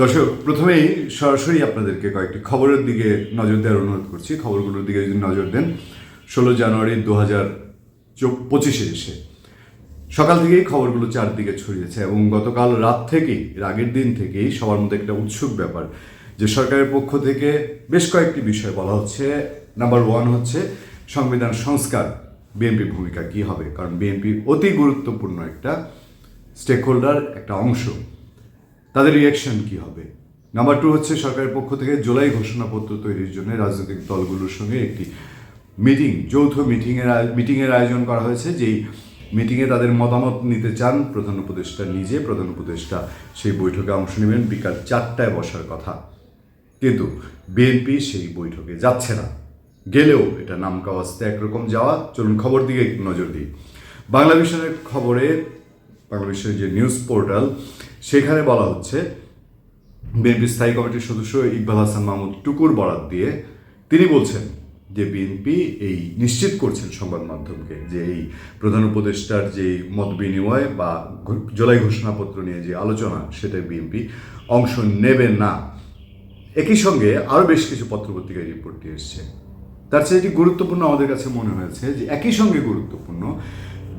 দর্শক, প্রথমেই সরাসরি আপনাদেরকে কয়েকটি খবরের দিকে নজর দেওয়ার অনুরোধ করছি। খবরগুলোর দিকে যদি নজর দেন, ষোলো জানুয়ারি দু হাজার পঁচিশে এসে। সকাল থেকেই খবরগুলো চারদিকে ছড়িয়েছে এবং গতকাল রাত থেকেই, এর আগের দিন থেকেই সবার মধ্যে একটা উৎসুক ব্যাপার, যে সরকারের পক্ষ থেকে বেশ কয়েকটি বিষয় বলা হচ্ছে। নাম্বার ওয়ান হচ্ছে, সংবিধান সংস্কার বিএনপির ভূমিকা কি হবে? কারণ বিএনপি অতি গুরুত্বপূর্ণ একটা স্টেক হোল্ডার একটা অংশ। তাদের রিয়াকশন কি হবে? নাম্বার টু হচ্ছে সরকারের পক্ষ থেকে জুলাই ঘোষণাপত্র তৈরির জন্য রাজনৈতিক দলগুলোর সঙ্গে একটি মিটিং যৌথ মিটিংয়ের মিটিংয়ের আয়োজন করা হয়েছে, যেই মিটিংয়ে তাদের মতামত নিতে চান প্রধান উপদেষ্টা নিজে। প্রধান উপদেষ্টা সেই বৈঠকে অংশ নেবেন, বিকাল চারটায় বসার কথা। কিন্তু বিএনপি সেই বৈঠকে যাচ্ছে না। গেলেও এটা নামকা অবস্থা একরকম যাওয়া। চলুন খবর দিকে নজর দিই। বাংলা ভিশনের খবরে বাংলা ভিশনের যে নিউজ পোর্টাল সেখানে বলা হচ্ছে বিএনপি স্থায়ী কমিটির সদস্য ইকবাল হাসান মাহমুদ টুকুর বরাত দিয়ে তিনি বলছেন যে বিএনপি এই নিশ্চিত করছেন সংবাদ মাধ্যমকে যে এই প্রধান উপদেষ্টার যে মত বিনিময় বা জুলাই ঘোষণাপত্র নিয়ে যে আলোচনা সেটায় বিএনপি অংশ নেবে না। একই সঙ্গে আরও বেশ কিছু পত্রপত্রিকায় রিপোর্টটি এসছে। তার চেয়ে এটি গুরুত্বপূর্ণ আমাদের কাছে মনে হয়েছে যে একই সঙ্গে গুরুত্বপূর্ণ,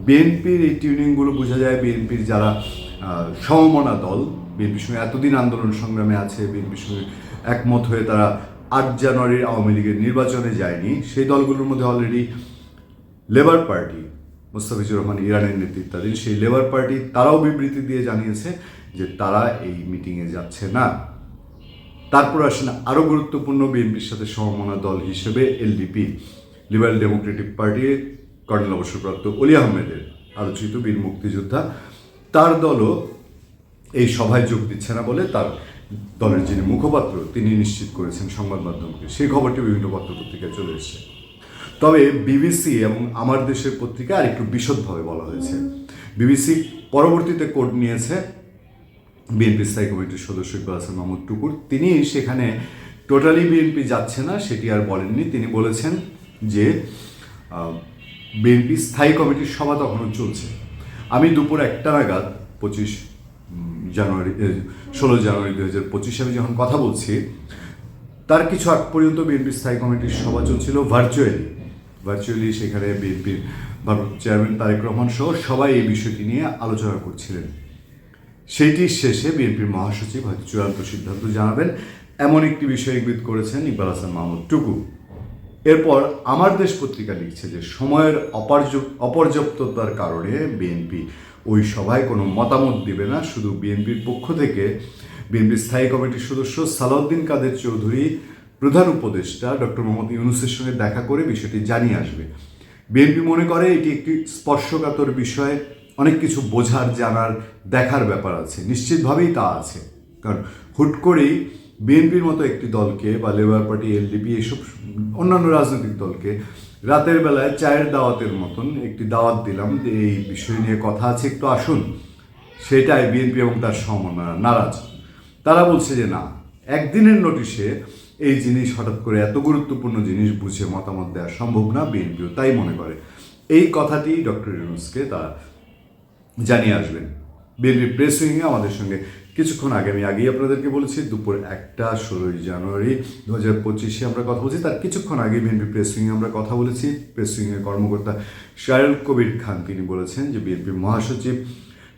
বিএনপির এই টিউনিংগুলো বোঝা যায়, বিএনপির যারা সমমনা দল বিএনপির সঙ্গে এতদিন আন্দোলন সংগ্রামে আছে বিএনপির সঙ্গে একমত হয়ে তারা আট জানুয়ারির আওয়ামী লীগের নির্বাচনে যায়নি। সেই দলগুলোর মধ্যে already Labour Party Mostafizur Rahman ইরানের নেতৃত্বাধীন সেই লেবার পার্টি তারাও বিবৃতি দিয়ে জানিয়েছে যে তারা এই মিটিংয়ে যাচ্ছে না। তারপর আসেন আরও গুরুত্বপূর্ণ বিএনপির সাথে সমমনা দল হিসেবে LDP Liberal Democratic Party colonel অবসরপ্রাপ্ত অলি আহমেদের আলোচিত বীর মুক্তিযোদ্ধা। তার দলও এই সভায় যোগ দিচ্ছে না বলে তার দলের যিনি মুখপাত্র, তিনি নিশ্চিত করেছেন সংবাদ মাধ্যমকে। সেই খবরটি বিভিন্ন পত্রপত্রিকায় চলে এসেছে। তবে বিবিসি এবং আমার দেশের পত্রিকা আর একটু বিশদভাবে বলা হয়েছে। বিবিসি পরবর্তীতে কোড নিয়েছে। বিএনপি স্থায়ী কমিটির সদস্য ইকবাল হাসান মাহমুদ টুকুর। তিনি সেখানে টোটালি বিএনপি যাচ্ছে না, সেটি আর বলেননি। তিনি বলেছেন যে বিএনপি স্থায়ী কমিটির সভা তখনও চলছে। আমি দুপুর একটা নাগাদ পঁচিশ জানুয়ারি ষোলো জানুয়ারি দু হাজার পঁচিশে আমি যখন কথা বলছি, তার কিছু আগ পর্যন্ত বিএনপি স্থায়ী কমিটির সভা চলছিল ভার্চুয়ালি। ভার্চুয়ালি সেখানে বিএনপির চেয়ারম্যান তারেক রহমান সহ সবাই এই বিষয়টি নিয়ে আলোচনা করছিলেন। সেইটির শেষে বিএনপির মহাসচিব হয়তো চূড়ান্ত সিদ্ধান্ত জানাবেন। এমন একটি বিষয় ইঙ্গিত করেছেন ইকবাল হাসান মাহমুদ টুকু। এরপর আমার দেশ পত্রিকা লিখছে যে সময়ের অপর্যাপ্ত অপর্যাপ্ততার কারণে বিএনপি ওই সভায় কোনো মতামত দিবে না। শুধু বিএনপির পক্ষ থেকে বিএনপির স্থায়ী কমিটির সদস্য সালাউদ্দিন কাদের চৌধুরী, প্রধান উপদেষ্টা ডক্টর মোহাম্মদ ইউনুসের সঙ্গে দেখা করে বিষয়টি জানিয়ে আসবে। বিএনপি মনে করে এটি একটি স্পর্শকাতর বিষয়। অনেক কিছু বোঝার, জানার, দেখার ব্যাপার আছে। নিশ্চিতভাবেই তা আছে। কারণ হুট করেই বিএনপির মতো একটি দলকে বা লেবার পার্টি এলডিপি এসব অন্যান্য রাজনৈতিক দলকে রাতের বেলায় চায়ের দাওয়াতের মতন একটি দাওয়াত দিলাম। যে এই বিষয় নিয়ে কথা আছে, একটু আসুন। সেটাই বিএনপি এবং তার সমন্বয় নারাজ। তারা বলছে যে না, একদিনের নোটিশে এই জিনিস হঠাৎ করে এত গুরুত্বপূর্ণ জিনিস বুঝে মতামত দেওয়া সম্ভব না, বিএনপিও তাই মনে করে। এই কথাটি ডক্টর ইউনুসকে তারা জানিয়ে আসবেন। বিএনপি প্রেস উইংয়ে আমাদের সঙ্গে কিছুক্ষণ আগে আমি আগেই আপনাদেরকে বলেছি, দুপুর একটা ষোলোই জানুয়ারি দু হাজার পঁচিশে আমরা কথা বলছি। তার কিছুক্ষণ আগে বিএনপি প্রেস উইংয়ে আমরা কথা বলেছি। প্রেস উইংয়ের কর্মকর্তা শায়রুল কবির খান তিনি বলেছেন যে বিএনপি মহাসচিব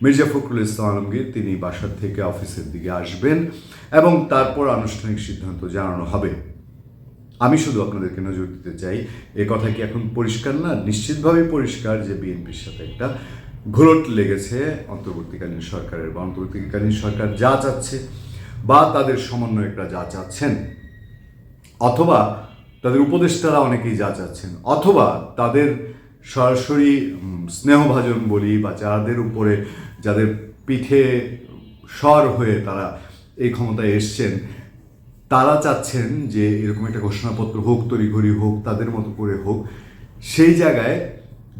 মির্জা ফখরুল ইসলাম আলমগীর তিনি বাসার থেকে অফিসের দিকে আসবেন এবং তারপর আনুষ্ঠানিক সিদ্ধান্ত জানানো হবে। আমি শুধু আপনাদেরকে নজর দিতে চাই, এ কথা কি এখন পরিষ্কার না? নিশ্চিতভাবেই পরিষ্কার যে বিএনপির সাথে একটা ঘোলট লেগেছে অন্তর্বর্তীকালীন সরকারের, বা অন্তর্বর্তীকালীন সরকার যা চাচ্ছে বা তাদের সমন্বয়করা যা চাচ্ছেন। অথবা তাদের উপদেষ্টারা অনেকেই যা চাচ্ছেন, অথবা তাদের সরাসরি স্নেহভাজন বলি বা যাদের উপরে, যাদের পিঠে স্বর হয়ে তারা এই ক্ষমতায় এসছেন, তারা চাচ্ছেন যে এরকম একটা ঘোষণাপত্র হোক, তড়িঘড়ি হোক, তাদের মতো করে হোক, সেই জায়গায়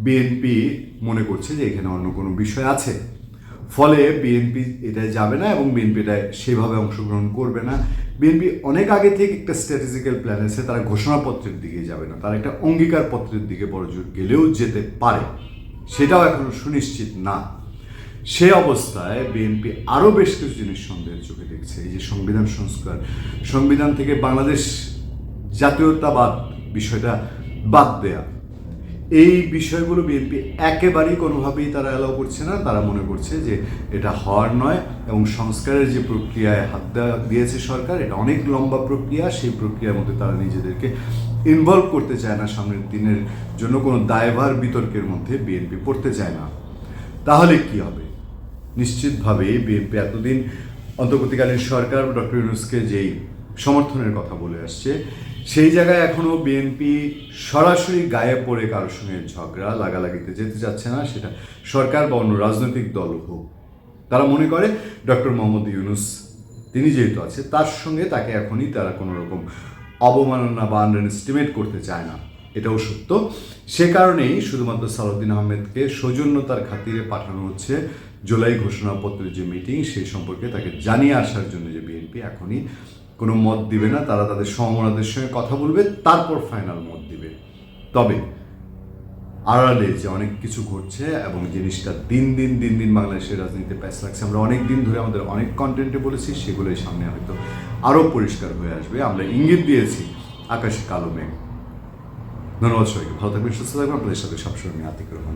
বিএনপি মনে করছে যে এখানে অন্য কোনো বিষয় আছে। ফলে বিএনপি এটায় যাবে না এবং বিএনপি এটায় সেভাবে অংশগ্রহণ করবে না। বিএনপি অনেক আগে থেকে একটা স্ট্র্যাটেজিক্যাল প্ল্যান আছে, তারা ঘোষণাপত্রের দিকে যাবে না। তারা একটা অঙ্গীকার পত্রের দিকে বড় গেলেও যেতে পারে। সেটাও এখন সুনিশ্চিত না। সে অবস্থায় বিএনপি আরও বেশ কিছু জিনিস সন্দেহের চোখে দেখছে। এই যে সংবিধান সংস্কার, সংবিধান থেকে বাংলাদেশ জাতীয়তাবাদ বিষয়টা বাদ দেয়া। এই বিষয়গুলো বিএনপি একেবারেই কোনোভাবেই তারা অ্যালাউ করছে না। তারা মনে করছে যে এটা হওয়ার নয় এবং সংস্কারের যে প্রক্রিয়ায় হাত দিয়েছে সরকার, এটা অনেক লম্বা প্রক্রিয়া। সেই প্রক্রিয়ার মধ্যে তারা নিজেদেরকে ইনভলভ করতে চায় না। সামনের দিনের জন্য কোনো দায়ভার বিতর্কের মধ্যে বিএনপি পড়তে চায় না। তাহলে কি হবে? নিশ্চিতভাবেই বিএনপি এতদিন অন্তর্বর্তীকালীন সরকার, ডক্টর ইউনুসকে যেই সমর্থনের কথা বলে আসছে। সেই জায়গায় এখনও বিএনপি সরাসরি গায়ে পড়ে কারোর সঙ্গে ঝগড়া, লাগালাগিতে যেতে যাচ্ছে না, সেটা সরকার বা অন্য রাজনৈতিক দল হোক। তারা মনে করে ডক্টর মোহাম্মদ ইউনুস, তিনি যেহেতু আছে, তার সঙ্গে তাকে এখনই তারা কোনো রকম অবমাননা বা আন্ডার এস্টিমেট করতে চায় না। এটাও সত্য। সে কারণেই শুধুমাত্র সালাউদ্দিন আহমেদকে সৌজন্যতার খাতিরে পাঠানো হচ্ছে জুলাই ঘোষণাপত্রের যে মিটিং সেই সম্পর্কে তাকে জানিয়ে আসার জন্য যে বিএনপি এখনই কোনো মত দিবে না, তারা তাদের সমমনাদের সঙ্গে কথা বলবে, তারপর ফাইনাল মত দিবে। তবে আড়ালে যে অনেক কিছু ঘটছে এবং জিনিসটা দিন দিন দিন দিন বাংলাদেশের রাজনীতিতে প্যাস লাগছে, আমরা অনেক দিন ধরে আমাদের অনেক কন্টেন্টে বলেছি, সেগুলোই সামনে হয়তো আরও পরিষ্কার হয়ে আসবে। আমরা ইঙ্গিত দিয়েছি আকাশে কালো মেঘ। ধন্যবাদ সবাইকে, ভালো থাকবেন, সুস্থ থাকবেন, আপনাদের সাথে সবসময় আমি আতিক রহমান।